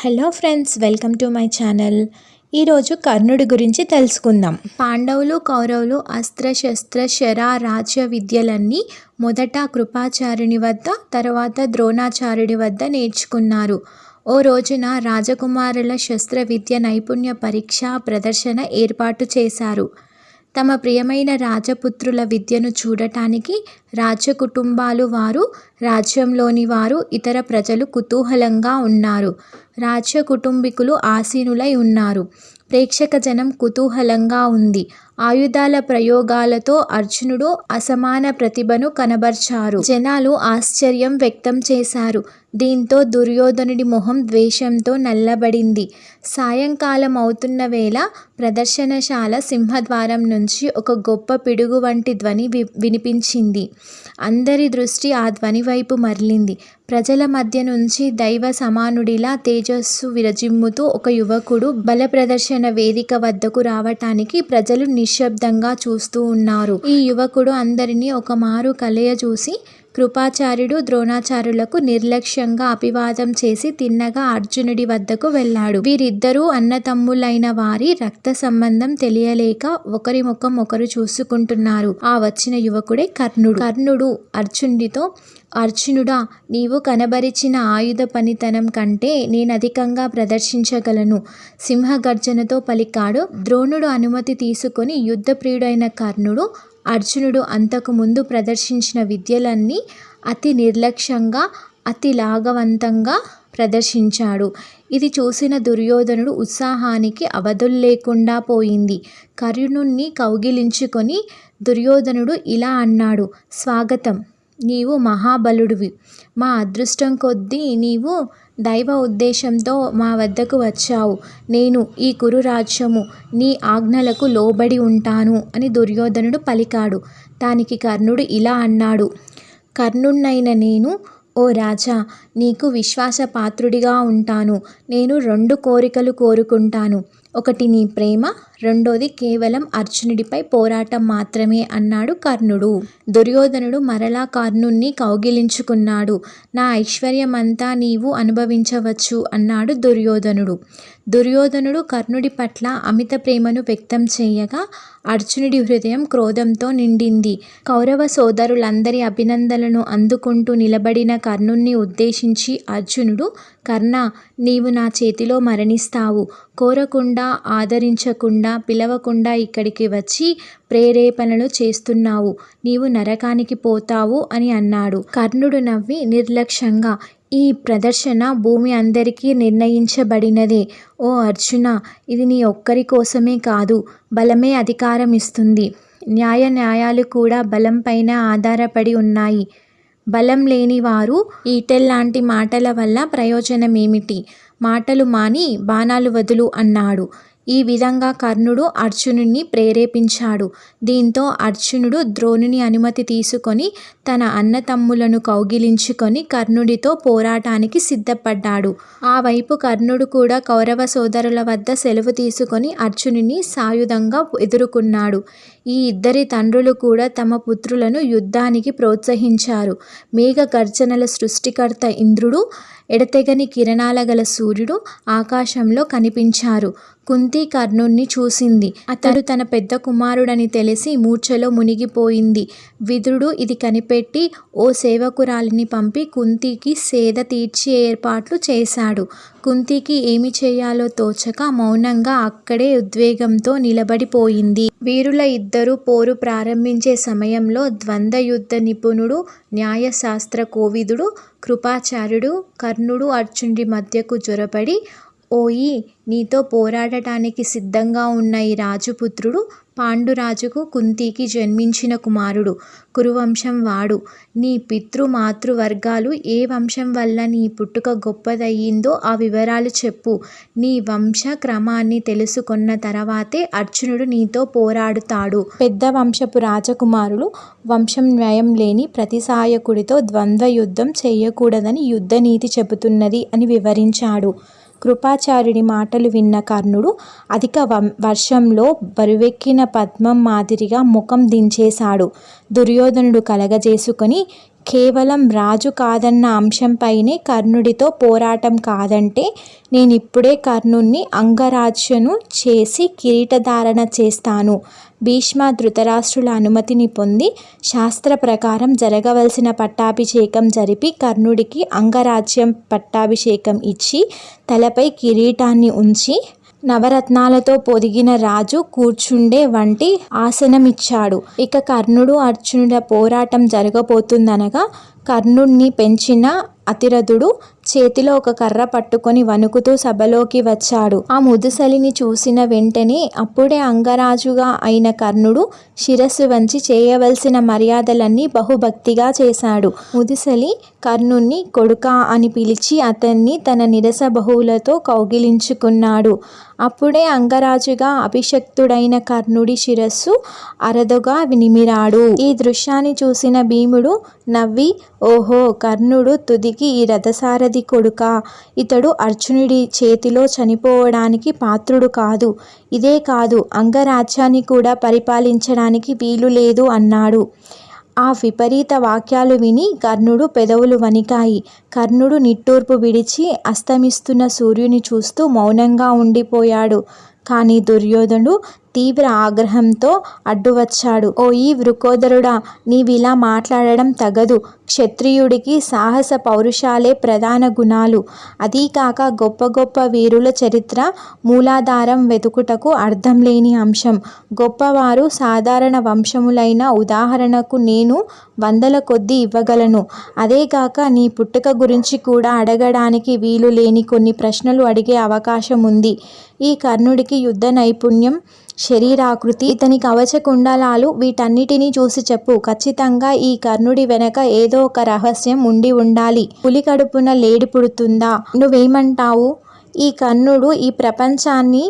Hello friends welcome to my channel. ఈరోజు కర్ణుడి గురించి తెలుసుకుందాం. పాండవులు కౌరవులు అస్త్ర శస్త్ర శర రాజ్య విద్యలన్నీ మొదట కృపాచార్యుని వద్ద తర్వాత ద్రోణాచార్యుడి వద్ద నేర్చుకున్నారు. ఓ రోజున రాజకుమారుల శస్త్ర విద్య నైపుణ్య పరీక్ష ప్రదర్శన ఏర్పాటు చేశారు. తమ ప్రియమైన రాజపుత్రుల విద్యను చూడటానికి రాజకుటుంబాలు వారు రాజ్యంలోని వారు ఇతర ప్రజలు కుతూహలంగా ఉన్నారు. రాజ్య కుటుంబీకులు ఆసీనులై ఉన్నారు. ప్రేక్షక జనం కుతూహలంగా ఉంది. ఆయుధాల ప్రయోగాలతో అర్జునుడు అసమాన ప్రతిభను కనబర్చారు. జనాలు ఆశ్చర్యం వ్యక్తం చేశారు. దీంతో దుర్యోధనుడి మొహం ద్వేషంతో నల్లబడింది. సాయంకాలం అవుతున్న వేళ ప్రదర్శనశాల సింహద్వారం నుంచి ఒక గొప్ప పిడుగు వంటి ధ్వని వి వినిపించింది. అందరి దృష్టి ఆ ధ్వని వైపు మరలింది. ప్రజల మధ్య నుంచి దైవ సమానుడిలా తేజస్సు విరజిమ్ముతూ ఒక యువకుడు బల ప్రదర్శన వేదిక వద్దకు రావటానికి ప్రజలు నిశ్శబ్దంగా చూస్తూ ఉన్నారు. ఈ యువకుడు అందరినీ ఒక మారు కలయ చూసి కృపాచార్యుడు ద్రోణాచార్యులకు నిర్లక్ష్యంగా అభివాదం చేసి తిన్నగా అర్జునుడి వద్దకు వెళ్ళాడు. వీరిద్దరూ అన్నతమ్ములైన వారి రక్త సంబంధం తెలియలేక ఒకరి ముఖం ఒకరు చూసుకుంటున్నారు. ఆ వచ్చిన యువకుడే కర్ణుడు. కర్ణుడు అర్జునుడితో అర్జునుడా నీవు కనబరిచిన ఆయుధ పనితనం కంటే నేను అధికంగా ప్రదర్శించగలను. సింహగర్జనతో పలికాడు. ద్రోణుడు అనుమతి తీసుకొని యుద్ధప్రియుడైన కర్ణుడు అర్జునుడు అంతకు ముందు ప్రదర్శించిన విద్యలన్నీ అతి నిర్లక్ష్యంగా అతి లాఘవంతంగా ప్రదర్శించాడు. ఇది చూసిన దుర్యోధనుడు ఉత్సాహానికి అవధులు లేకుండా పోయింది. కర్ణుణ్ణి కౌగిలించుకొని దుర్యోధనుడు ఇలా అన్నాడు స్వాగతం. నీవు మహాబలుడివి. మా అదృష్టం కొద్దీ నీవు దైవ ఉద్దేశంతో మా వద్దకు వచ్చావు. నేను ఈ కురు రాజ్యము నీ ఆజ్ఞలకు లోబడి ఉంటాను అని దుర్యోధనుడు పలికాడు. దానికి కర్ణుడు ఇలా అన్నాడు కర్ణుణ్ణైన నేను ఓ రాజా నీకు విశ్వాసపాత్రుడిగా ఉంటాను. నేను రెండు కోరికలు కోరుకుంటాను. ఒకటి నీ ప్రేమ రెండోది కేవలం అర్జునుడిపై పోరాటం మాత్రమే అన్నాడు కర్ణుడు. దుర్యోధనుడు మరలా కర్ణుణ్ణి కౌగిలించుకున్నాడు. నా ఐశ్వర్యమంతా నీవు అనుభవించవచ్చు అన్నాడు దుర్యోధనుడు. దుర్యోధనుడు కర్ణుడి పట్ల అమిత ప్రేమను వ్యక్తం చేయగా అర్జునుడి హృదయం క్రోధంతో నిండింది. కౌరవ సోదరులందరి అభినందనలను అందుకుంటూ నిలబడిన కర్ణుణ్ణి ఉద్దేశించి అర్జునుడు కర్ణ నీవు నా చేతిలో మరణిస్తావు. కోరకుండా ఆదరించకుండా పిలవకుండా ఇక్కడికి వచ్చి ప్రేరేపణలు చేస్తున్నావు. నీవు నరకానికి పోతావు అని అన్నాడు. కర్ణుడు నవ్వి నిర్లక్ష్యంగా ఈ ప్రదర్శన భూమి అందరికీ నిర్ణయించబడినదే. ఓ అర్జున ఇది నీ ఒక్కరి కోసమే కాదు బలమే అధికారం ఇస్తుంది. న్యాయ న్యాయాలు కూడా బలం పైన ఆధారపడి ఉన్నాయి. బలం లేని వారు ఈటెల్లాంటి మాటల వల్ల ప్రయోజనమేమిటి? మాటలు మాని బాణాలు వదులు అన్నాడు. ఈ విధంగా కర్ణుడు అర్జునుడిని ప్రేరేపించాడు. దీంతో అర్జునుడు ద్రోణుని అనుమతి తీసుకొని తన అన్నతమ్ములను కౌగిలించుకొని కర్ణుడితో పోరాటానికి సిద్ధపడ్డాడు. ఆ వైపు కర్ణుడు కూడా కౌరవ సోదరుల వద్ద సెలవు తీసుకొని అర్జునుని సాయుధంగా ఎదుర్కొన్నాడు. ఈ ఇద్దరి తండ్రులు కూడా తమ పుత్రులను యుద్ధానికి ప్రోత్సహించారు. మేఘ గర్జనల సృష్టికర్త ఇంద్రుడు ఎడతెగని కిరణాల గల సూర్యుడు ఆకాశంలో కనిపించారు. కుంతి కర్ణుణ్ణి చూసింది. అతడు తన పెద్ద కుమారుడని తెలిసి మూర్ఛలో మునిగిపోయింది. విదురుడు ఇది కనిపెట్టి ఓ సేవకురాలిని పంపి కుంతికి సేద తీర్చి ఏర్పాట్లు చేశాడు. కుంతికి ఏమి చేయాలో తోచక మౌనంగా అక్కడే ఉద్వేగంతో నిలబడిపోయింది. వీరుల ఇద్దరు పోరు ప్రారంభించే సమయంలో ద్వంద్వ యుద్ధ నిపుణుడు న్యాయశాస్త్ర కోవిదుడు కృపాచార్యుడు కర్ణుడు అర్జునుడి మధ్యకు జొరబడి ఓయి నీతో పోరాడటానికి సిద్ధంగా ఉన్న ఈ రాజపుత్రుడు పాండురాజుకు కుంతికి జన్మించిన కుమారుడు కురువంశం వాడు. నీ పితృ మాతృవర్గాలు ఏ వంశం వల్ల నీ పుట్టుక గొప్పదయ్యిందో ఆ వివరాలు చెప్పు. నీ వంశ క్రమాన్ని తెలుసుకున్న తర్వాతే అర్జునుడు నీతో పోరాడుతాడు. పెద్ద వంశపు రాజకుమారులు వంశం న్యాయం లేని ప్రతిసాయకుడితో ద్వంద్వ యుద్ధం చేయకూడదని యుద్ధనీతి చెబుతున్నది అని వివరించాడు. కృపాచార్యుడి మాటలు విన్న కర్ణుడు అధిక వర్షంలో బరువెక్కిన పద్మం మాదిరిగా ముఖం దించేశాడు. దుర్యోధనుడు కలగజేసుకొని కేవలం రాజు కాదన్న అంశంపైనే కర్ణుడితో పోరాటం కాదంటే నేనిప్పుడే కర్ణుణ్ణి అంగరాజ్యను చేసి కిరీటధారణ చేస్తాను. భీష్మ ధృతరాష్ట్రుల అనుమతిని పొంది శాస్త్ర ప్రకారం జరగవలసిన పట్టాభిషేకం జరిపి కర్ణుడికి అంగరాజ్యం పట్టాభిషేకం ఇచ్చి తలపై కిరీటాన్ని ఉంచి నవరత్నాలతో పొదిగిన రాజు కూర్చుండే వంటి ఆసనమిచ్చాడు. ఇక కర్ణుడు అర్జునుడ పోరాటం జరగబోతుందనగా కర్ణుణ్ణి పెంచిన అతిరథుడు చేతిలో ఒక కర్ర పట్టుకొని వణుకుతూ సభలోకి వచ్చాడు. ఆ ముదుసలిని చూసిన వెంటనే అప్పుడే అంగరాజుగా అయిన కర్ణుడు శిరస్సు వంచి చేయవలసిన మర్యాదలన్నీ బహుభక్తిగా చేశాడు. ముదుసలి కర్ణుణ్ణి కొడుక అని పిలిచి అతన్ని తన నిరస బహువులతో కౌగిలించుకున్నాడు. అప్పుడే అంగరాజుగా అభిషక్తుడైన కర్ణుడి శిరస్సు అరదుగా నిమిరాడు. ఈ దృశ్యాన్ని చూసిన భీముడు నవ్వి ఓహో కర్ణుడు తుదికి ఈ రథసారథి కొడుకా ఇతడు అర్జునుడి చేతిలో చనిపోవడానికి పాత్రుడు కాదు. ఇదే కాదు అంగరాజ్యాన్ని కూడా పరిపాలించడానికి వీలు లేదు అన్నాడు. ఆ విపరీత వాక్యాలు విని కర్ణుడు పెదవులు వణికాయి. కర్ణుడు నిట్టూర్పు విడిచి అస్తమిస్తున్న సూర్యుని చూస్తూ మౌనంగా ఉండిపోయాడు. కానీ దుర్యోధనుడు తీవ్ర ఆగ్రహంతో అడ్డువచ్చాడు. ఓయి వృకోదరుడా! నీవిలా మాట్లాడడం తగదు. క్షత్రియుడికి సాహస పౌరుషాలే ప్రధాన గుణాలు. అదీకాక గొప్ప గొప్ప వీరుల చరిత్ర మూలాధారం వెతుకుటకు అర్థం లేని అంశం. గొప్పవారు సాధారణ వంశములైన ఉదాహరణకు నేను వందల కొద్దీ ఇవ్వగలను. అదేగాక నీ పుట్టుక గురించి కూడా అడగడానికి వీలు లేని కొన్ని ప్రశ్నలు అడిగే అవకాశం ఉంది. ఈ కర్ణుడికి యుద్ధ నైపుణ్యం, శరీరాకృతి, ఇతని కవచ కుండలాలు వీటన్నిటినీ చూసి చెప్పు. ఖచ్చితంగా ఈ కర్ణుడి వెనక ఏదో ఒక రహస్యం ఉండి ఉండాలి. పులి కడుపున లేడి పుడుతుందా? నువ్వేమంటావు? ఈ కర్ణుడు ఈ ప్రపంచాన్ని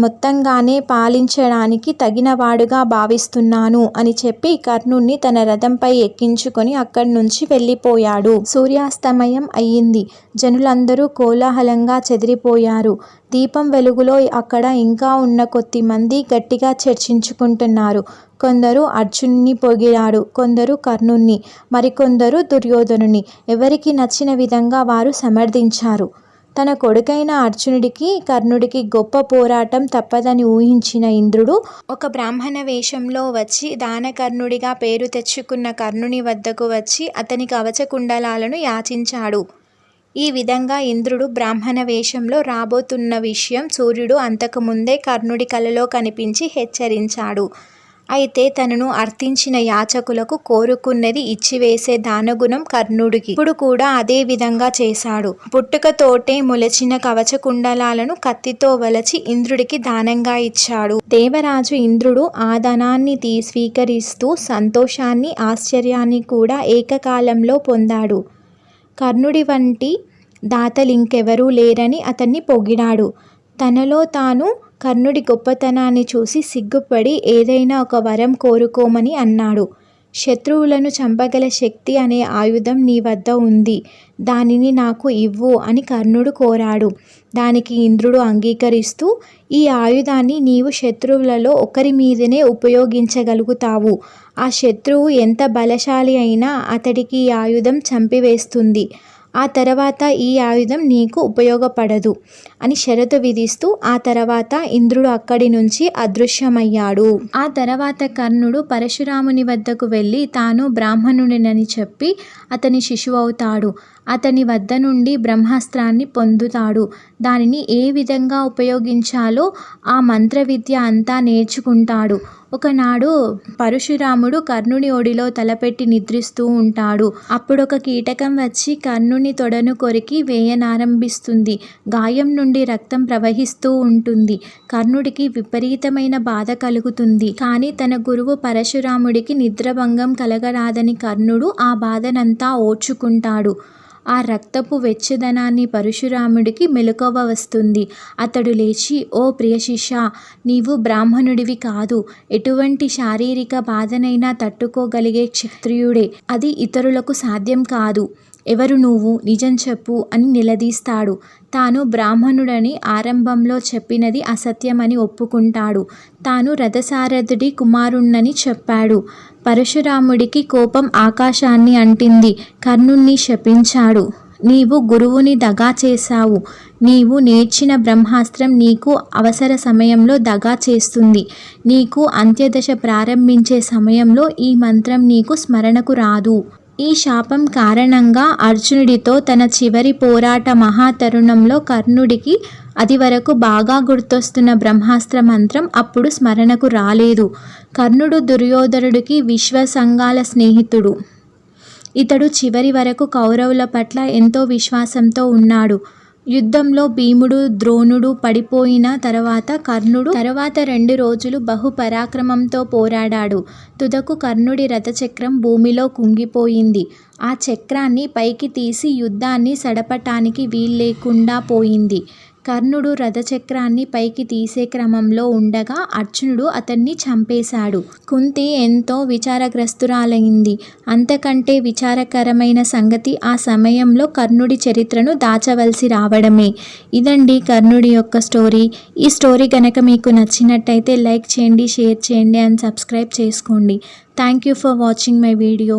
మొత్తంగానే పాలించడానికి తగినవాడుగా భావిస్తున్నాను అని చెప్పి కర్ణుణ్ణి తన రథంపై ఎక్కించుకొని అక్కడి నుంచి వెళ్ళిపోయాడు. సూర్యాస్తమయం అయింది. జనులందరూ కోలాహలంగా చెదిరిపోయారు. దీపం వెలుగులో అక్కడ ఇంకా ఉన్న కొద్ది మంది గట్టిగా చర్చించుకుంటున్నారు. కొందరు అర్జున్ని పొగిడారు. కొందరు కర్ణుణ్ణి, మరికొందరు దుర్యోధనుని ఎవరికి నచ్చిన విధంగా వారు సమర్థించారు. తన కొడుకైన అర్జునుడికి, కర్ణుడికి గొప్ప పోరాటం తప్పదని ఊహించిన ఇంద్రుడు ఒక బ్రాహ్మణ వేషంలో వచ్చి దానకర్ణుడిగా పేరు తెచ్చుకున్న కర్ణుని వద్దకు వచ్చి అతని కవచ కుండలాలను యాచించాడు. ఈ విధంగా ఇంద్రుడు బ్రాహ్మణ వేషంలో రాబోతున్న విషయం సూర్యుడు అంతకుముందే కర్ణుడి కలలో కనిపించి హెచ్చరించాడు. అయితే తనను అర్థించిన యాచకులకు కోరుకున్నది ఇచ్చివేసే దానగుణం కర్ణుడికి. ఇప్పుడు కూడా అదే విధంగా చేశాడు. పుట్టుకతోటే మొలచిన కవచ కుండలాలను కత్తితో వలచి ఇంద్రుడికి దానంగా ఇచ్చాడు. దేవరాజు ఇంద్రుడు ఆ ధనాన్ని స్వీకరిస్తూ సంతోషాన్ని, ఆశ్చర్యాన్ని కూడా ఏకకాలంలో పొందాడు. కర్ణుడి వంటి దాతలింకెవరూ లేరని అతన్ని పొగిడాడు. తనలో తాను కర్ణుడి గొప్పతనాన్ని చూసి సిగ్గుపడి ఏదైనా ఒక వరం కోరుకోమని అన్నాడు. శత్రువులను చంపగల శక్తి అనే ఆయుధం నీ వద్ద ఉంది. దానిని నాకు ఇవ్వు అని కర్ణుడు కోరాడు. దానికి ఇంద్రుడు అంగీకరిస్తూ ఈ ఆయుధాన్ని నీవు శత్రువులలో ఒకరి మీదనే ఉపయోగించగలుగుతావు. ఆ శత్రువు ఎంత బలశాలి అయినా అతడికి ఈ ఆయుధం చంపివేస్తుంది. ఆ తర్వాత ఈ ఆయుధం నీకు ఉపయోగపడదు అని షరతు విధిస్తూ ఆ తర్వాత ఇంద్రుడు అక్కడి నుంచి అదృశ్యమయ్యాడు. ఆ తర్వాత కర్ణుడు పరశురాముని వద్దకు వెళ్ళి తాను బ్రాహ్మణుడినని చెప్పి అతని శిశువు అవుతాడు అతని వద్ద నుండి బ్రహ్మాస్త్రాన్ని పొందుతాడు. దానిని ఏ విధంగా ఉపయోగించాలో ఆ మంత్ర విద్య అంతా నేర్చుకుంటాడు. ఒకనాడు పరశురాముడు కర్ణుని ఒడిలో తలపెట్టి నిద్రిస్తూ ఉంటాడు. అప్పుడొక కీటకం వచ్చి కర్ణుని తొడను కొరికి వేయనారంభిస్తుంది. గాయం నుండి రక్తం ప్రవహిస్తూ ఉంటుంది. కర్ణుడికి విపరీతమైన బాధ కలుగుతుంది. కానీ తన గురువు పరశురాముడికి నిద్రభంగం కలగరాదని కర్ణుడు ఆ బాధనంతా ఓర్చుకుంటాడు. ఆ రక్తపు వెచ్చదనాన్ని పరశురాముడికి మెలకువ వస్తుంది. అతడు లేచి ఓ ప్రియశిష నీవు బ్రాహ్మణుడివి కాదు. ఎటువంటి శారీరక బాధనైనా తట్టుకోగలిగే క్షత్రియుడే. అది ఇతరులకు సాధ్యం కాదు. ఎవరు నువ్వు? నిజం చెప్పు అని నిలదీస్తాడు. తాను బ్రాహ్మణుడని ఆరంభంలో చెప్పినది అసత్యమని ఒప్పుకుంటాడు. తాను రథసారథుడి కుమారుణ్ణని చెప్పాడు. పరశురాముడికి కోపం ఆకాశాన్ని అంటింది. కర్ణుణ్ణి శపించాడు. నీవు గురువుని దగా చేశావు. నీవు నేర్చిన బ్రహ్మాస్త్రం నీకు అవసర సమయంలో దగా చేస్తుంది. నీకు అంత్యదశ ప్రారంభించే సమయంలో ఈ మంత్రం నీకు స్మరణకు రాదు. ఈ శాపం కారణంగా అర్జునుడితో తన చివరి పోరాట మహాతరుణంలో కర్ణుడికి అది వరకు బాగా గుర్తొస్తున్న బ్రహ్మాస్త్ర మంత్రం అప్పుడు స్మరణకు రాలేదు. కర్ణుడు దుర్యోధనుడికి విశ్వసంగాల స్నేహితుడు. ఇతడు చివరి వరకు కౌరవుల పట్ల ఎంతో విశ్వాసంతో ఉన్నాడు. యుద్ధంలో భీముడు ద్రోణుడు పడిపోయిన తర్వాత కర్ణుడు తర్వాత రెండు రోజులు బహు పరాక్రమంతో పోరాడాడు. తుదకు కర్ణుడి రథచక్రం భూమిలో కుంగిపోయింది. ఆ చక్రాన్ని పైకి తీసి యుద్ధాన్ని సడపటానికి వీల్లేకుండా పోయింది. కర్ణుడు రథచక్రాన్ని పైకి తీసే క్రమంలో ఉండగా అర్జునుడు అతన్ని చంపేశాడు. కుంతి ఎంతో విచారగ్రస్తురాలైంది. అంతకంటే విచారకరమైన సంగతి ఆ సమయంలో కర్ణుడి చరిత్రను దాచవలసి రావడమే. ఇదండి కర్ణుడి యొక్క స్టోరీ. ఈ స్టోరీ కనుక మీకు నచ్చినట్టయితే లైక్ చేయండి షేర్ చేయండి అండ్ సబ్స్క్రైబ్ చేసుకోండి. Thank you for watching my video.